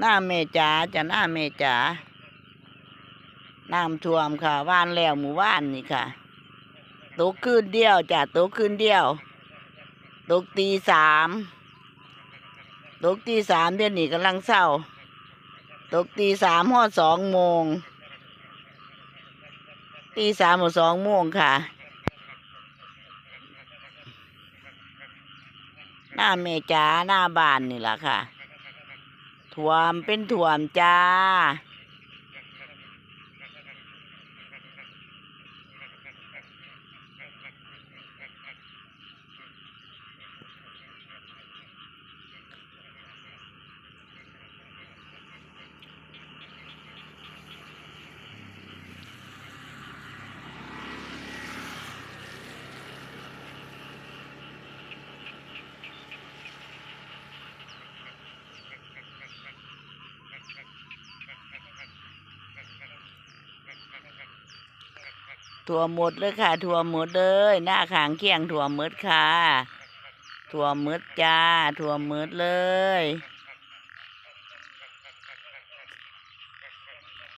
หน้าเมจ๋าจะหน้าเมจ๋าน้ำท่วมค่ะว่านแล้วหมู่ว่านนี่ค่ะตกคืนเดียวจ้ะตกคืนเดียวตกตีสามตกตีสามเดี๋ยวนี้กำลังเศร้าตกตีสามหอดสองโมงตีสามหอดสองโมงค่ะหน้าเมจ๋าหน้าบ้านนี่แหละค่ะ ถ่วมเป็นถ่วมจ้า ถั่วหมดเลยค่ะ ถั่วหมดเลย หน้าขางเคียงถั่วหมดค่ะ ถั่วหมดจ้า ถั่วหมดเลย